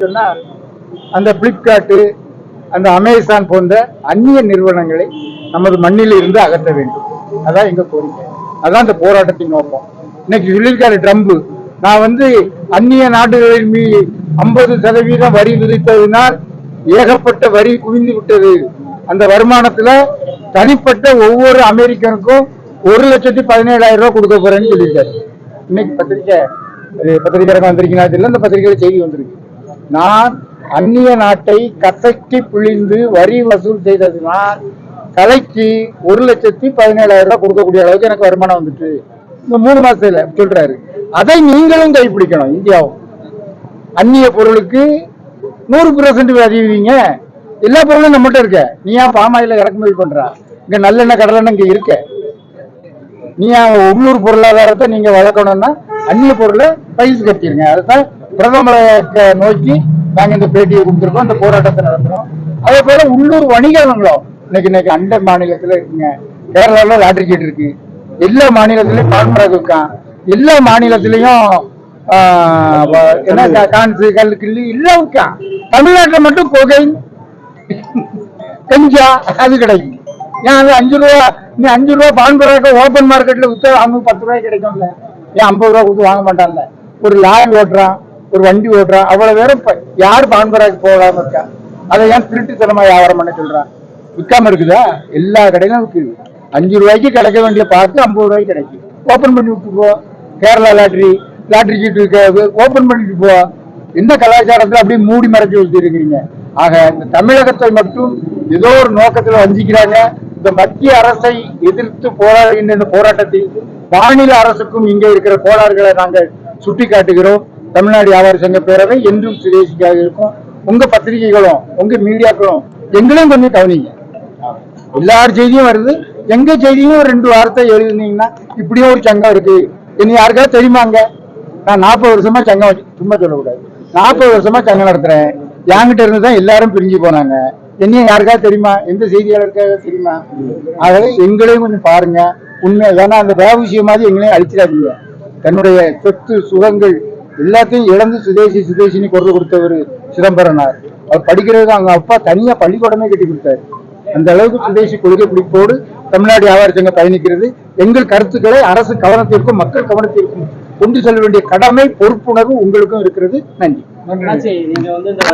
சொன்னால் அந்த பிளிப்கார்ட்டு அந்த அமேசான் போன்ற அந்நிய நிறுவனங்களை நமது மண்ணில் இருந்து அகற்ற வேண்டும். அதான் எங்க கோரிக்கை. அதான் அந்த போராட்டத்தின் நோக்கம். இன்னைக்கு சொல்லியிருக்காரு ட்ரம்ப். நான் வந்து அந்நிய நாடுகளின் மீது ஐம்பது சதவீதம் வரி விதித்ததினால் ஏகப்பட்ட வரி குவிந்து விட்டது. அந்த வருமானத்துல தனிப்பட்ட ஒவ்வொரு அமெரிக்கனுக்கும் ஒரு லட்சத்தி பதினேழாயிரம் ரூபாய் கொடுக்க போறேன்னு சொல்லியிருக்காரு. இன்னைக்கு பத்திரிக்கை இது பத்திரிக்கை வந்திருக்கீங்களா தெரியல. அந்த பத்திரிகையில செய்தி வந்திருக்கு. நான் அந்நிய நாட்டை கசக்கி பிழிந்து வரி வசூல் செய்ததினால் கலைக்கு ஒரு லட்சத்தி பதினேழாயிரம் ரூபாய் கொடுக்கக்கூடிய அளவுக்கு எனக்கு வருமானம் வந்துட்டு. இந்த மூணு மாசத்துல சொல்றாரு. அதை நீங்களும் கைப்பிடிக்கணும் இந்தியாவும். அந்நிய பொருளுக்கு நூறு பெர்சன்ட் அறிவிங்க எல்லா பொருளும் நம்மகிட்ட இருக்க. நீ ஏன் பாமாயில இறக்குமதி பண்றா? இங்க நல்லெண்ணெய் கடலெண்ணெய் இங்க இருக்க. நீ ஏன் உள்ளூர் பொருளாதாரத்தை நீங்க வளர்க்கணும்னா அந்நிய பொருளை பயிர் கட்டிருங்க. அதுதான் பிரதமரை நோக்கி நாங்க இந்த பேட்டியை கொடுத்துருக்கோம் இந்த போராட்டத்தை நடத்துறோம். அதே போல உள்ளூர் வணிகங்களும் இன்னைக்கு இன்னைக்கு அண்டை மாநிலத்துல இருக்குங்க. கேரளால லாட்டரி கேட் இருக்கு. எல்லா மாநிலத்திலயும் பான்பராக் இருக்கான். எல்லா மாநிலத்திலயும் என்ன கான்சு கல் கிள்ளி எல்லாம் இருக்கான். தமிழ்நாட்டுல மட்டும் புகை கஞ்சா அது கிடைக்கும். ஏன் அது அஞ்சு ரூபா நீ அஞ்சு ரூபா பான்பராக்க ஓப்பன் மார்க்கெட்ல வித்தா அவங்க பத்து ரூபாய் கிடைக்கும்ல. ஏன் ஐம்பது ரூபா கொடுத்து வாங்க மாட்டான்ல. ஒரு லாரி ஓட்டுறான். ஒரு வண்டி ஓடுறா அவ்வளவு பேரும் இப்ப யார் பான்பராக்கு போகாம இருக்கா? அதை ஏன் திருட்டுத்தனமா வியாபாரம் பண்ண சொல்றான் விற்காம இருக்குதா? எல்லா கடையிலும் விற்குது அஞ்சு ரூபாய்க்கு கிடைக்க வேண்டிய பார்த்து ஐம்பது ரூபாய்க்கு கிடைக்கும் ஓப்பன் பண்ணி விட்டு கேரளா லாட்ரி லாட்ரி சீட்டு ஓப்பன் பண்ணிட்டு போ. எந்த கலாச்சாரத்துல அப்படியே மூடி மறைச்சு வச்சிருக்கிறீங்க ஆக இந்த தமிழகத்தை மட்டும் ஏதோ ஒரு நோக்கத்துல வஞ்சிக்கிறாங்க. இந்த மத்திய அரசை எதிர்த்து போராடுகின்ற இந்த போராட்டத்தை மாநில அரசுக்கும் இங்கே இருக்கிற கோளாறுகளை நாங்கள் சுட்டி காட்டுகிறோம் தமிழ்நாடு வியாபார சங்க பேரவை என்றும் சுதேசிக்காக இருக்கும். உங்க பத்திரிகைகளும் உங்க மீடியாக்களும் எங்களையும் கொஞ்சம் கவனிங்க. எல்லார் செய்தியும் வருது. எங்க செய்தியும் ஒரு ரெண்டு வாரத்தை எழுதுனீங்கன்னா இப்படியும் ஒரு சங்கம் இருக்கு. இனி யாருக்காவது தெரியுமாங்க? நான் நாற்பது வருஷமா சங்கம் சும்மா சொல்லக்கூடாது. நாற்பது வருஷமா சங்கம் நடத்துறேன். என்கிட்ட இருந்து தான் எல்லாரும் பிரிஞ்சு போனாங்க. என்னையும் யாருக்காவது தெரியுமா? எந்த செய்தியாளருக்காக தெரியுமா? ஆகவே எங்களையும் கொஞ்சம் பாருங்க. உண்மை ஏன்னா அந்த வேவிஷயம் மாதிரி எங்களையும் அழிச்சிடாதீங்க. தன்னுடைய சொத்து சுகங்கள் எல்லாத்தையும் இழந்து சுதேசி சுதேசின்னு குரல் கொடுத்தவர் சிதம்பரனார். அவர் படிக்கிறதுக்கு அவங்க அப்பா தனியா பள்ளிக்கூடமே கட்டி கொடுத்தாரு. அந்த அளவுக்கு சுதேசி கொள்கை பிடிப்போடு தமிழ்நாடு வியாபார சங்கம் பயணிக்கிறது. எங்கள் கருத்துக்களை அரசு கவனத்திற்கும் மக்கள் கவனத்திற்கும் கொண்டு செல்ல வேண்டிய கடமை பொறுப்புணர்வு உங்களுக்கும் இருக்கிறது. நன்றி. நீங்க வந்து இந்த